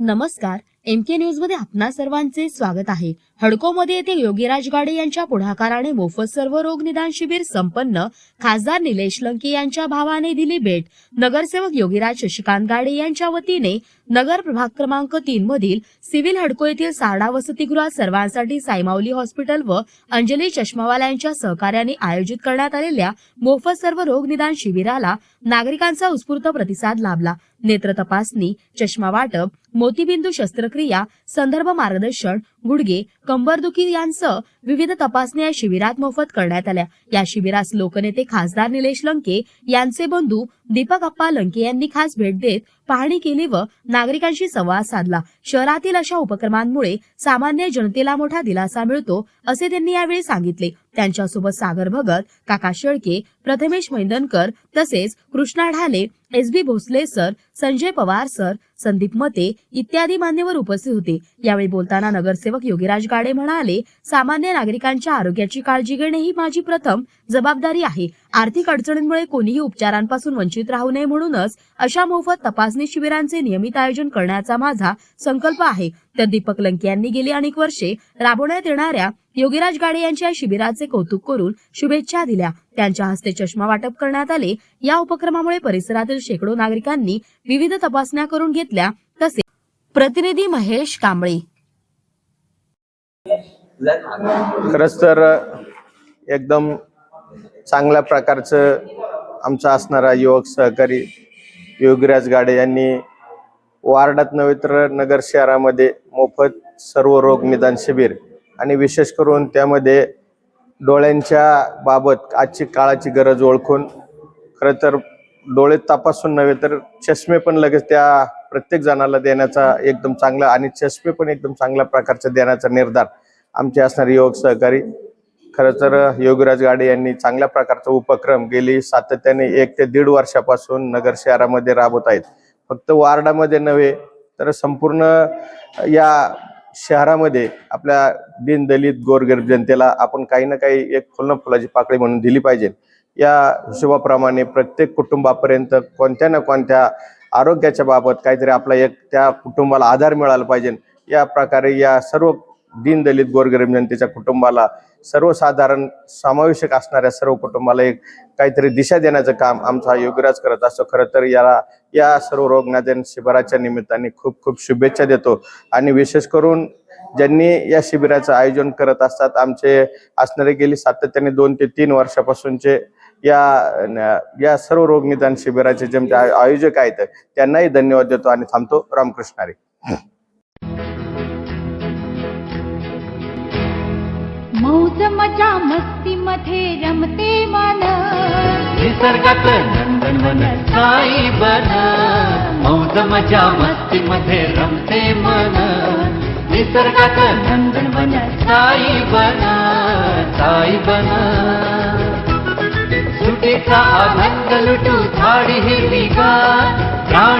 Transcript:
नमस्कार एम के न्यूजमध्ये आपणा सर्वांचे स्वागत आहे. हडकोमध्ये येथे योगीराज गाडे यांच्या पुढाकाराने मोफत सर्व रोग निदान शिबिर संपन्न खासदार निलेश लंके यांच्या भावाने दिली भेट. नगरसेवक योगीराज शशिकांत गाडे यांच्या वतीने नगर प्रभाग क्रमांक तीन मधील सिव्हिल हडको येथील सारडा वसतिगृहात सर्वांसाठी सायमावली हॉस्पिटल व अंजली चष्मावाला यांच्या सहकार्याने आयोजित करण्यात आलेल्या मोफत सर्व रोग निदान शिबिराला नागरिकांचा उत्स्फूर्त प्रतिसाद लाभला. नेत्र तपासणी चष्मा वाटप मोतीबिंदू शस्त्रक्रिया संदर्भ मार्गदर्शन गुडघे कंबरदुखी यांसह विविध तपासण्या या शिबिरात मोफत करण्यात आल्या. या शिबिरास लोकनेते खासदार निलेश लंके यांचे बंधू दीपक अप्पा लंके यांनी खास भेट देत पाहणी केली व नागरिकांशी संवाद साधला. शहरातील अशा उपक्रमांमुळे सामान्य जनतेला मोठा दिलासा मिळतो असे त्यांनी यावेळी सांगितले. त्यांच्यासोबत सागर भगत काका शेळके प्रथमेश मैंदनकर तसेच Krishna Dhale S B Bhosale sir Sanjay Pawar sir Sandeep Mate इत्यादी मान्यवर उपस्थित होते. यावेळी बोलताना नगरसेवक योगीराज गाडे म्हणाले सामान्य नागरिकांच्या आरोग्याची काळजी घेणे ही माझी प्रथम जबाबदारी आहे. आर्थिक अडचणींमुळे कोणीही उपचारांपासून वंचित राहू नये म्हणूनच अशा मोफत तपासणी शिबिरांचे नियमित आयोजन करण्याचा माझा संकल्प आहे. तर दीपक लंके यांनी गेली अनेक वर्षे राबवण्यात येणाऱ्या योगीराज गाडे यांच्या या शिबिराचे कौतुक करून शुभेच्छा दिल्या. त्यांच्या हस्ते चष्मा वाटप करण्यात आले. या उपक्रमामुळे परिसरातील शेकडो नागरिकांनी विविध तपासण्या करून घेतल्या. तसे प्रतिनिधी महेश कांबळे खरंच तर एकदम चांगल्या प्रकारचं आमचा असणारा युवक सहकारी योगीराज गाडे यांनी वार्डात नव्हे तर नगर शहरामध्ये मोफत सर्व रोग निदान शिबिर आणि विशेष करून त्यामध्ये डोळ्यांच्या बाबत आजची काळाची गरज ओळखून खरं तर डोळे तपासून नव्हे तर चष्मे पण लगेच त्या प्रत्येक जणाला देण्याचा एकदम चांगला आणि चष्मे पण एकदम चांगल्या प्रकारचा देण्याचा निर्धार आमचे असणारे युवक सहकारी. खरं तर योगीराज गाडे यांनी चांगल्या प्रकारचा उपक्रम गेली सातत्याने एक ते दीड वर्षापासून नगर शहरामध्ये राबवत आहेत. फक्त वार्डामध्ये नव्हे तर संपूर्ण या शहरामध्ये आपल्या दीनदलित गोरगरीब जनतेला आपण काही ना काही एक फुल फुलाची पाकळी म्हणून दिली पाहिजे. या हिशोबाप्रमाणे प्रत्येक कुटुंबापर्यंत कोणत्या ना कोणत्या आरोग्याच्या बाबत काहीतरी आपला एक त्या कुटुंबाला आधार मिळाला पाहिजे. या प्रकारे या सर्व दीनदलित गोरगरीब जनतेच्या कुटुंबाला सर्वसाधारण समावेशक असणाऱ्या सर्व कुटुंबाला एक काहीतरी दिशा देण्याचं काम आमचा योगराज करत असतो. खरं तर याला या सर्व रोग शिबिराच्या निमित्ताने खूप खूप शुभेच्छा देतो. आणि विशेष करून ज्यांनी या शिबिराचं आयोजन करत असतात आमचे असणारे गेली सातत्याने दोन ते तीन वर्षापासूनचे या या सर्व रोगनिदान शिबिराचे जे आमचे आयोजक आहेत त्यांनाही धन्यवाद देतो आणि थांबतो. रामकृष्णारी मौज मजा मस्ती मध्ये रमते मन. निसर्गात नंदनवन साई बन. मौज मजा मस्ती मध्ये रमते मन. निसर्गात नंदनवन साई बन. साई बन. सुटीचा आनंद लुटू झाडी हिरवीगार प्राणी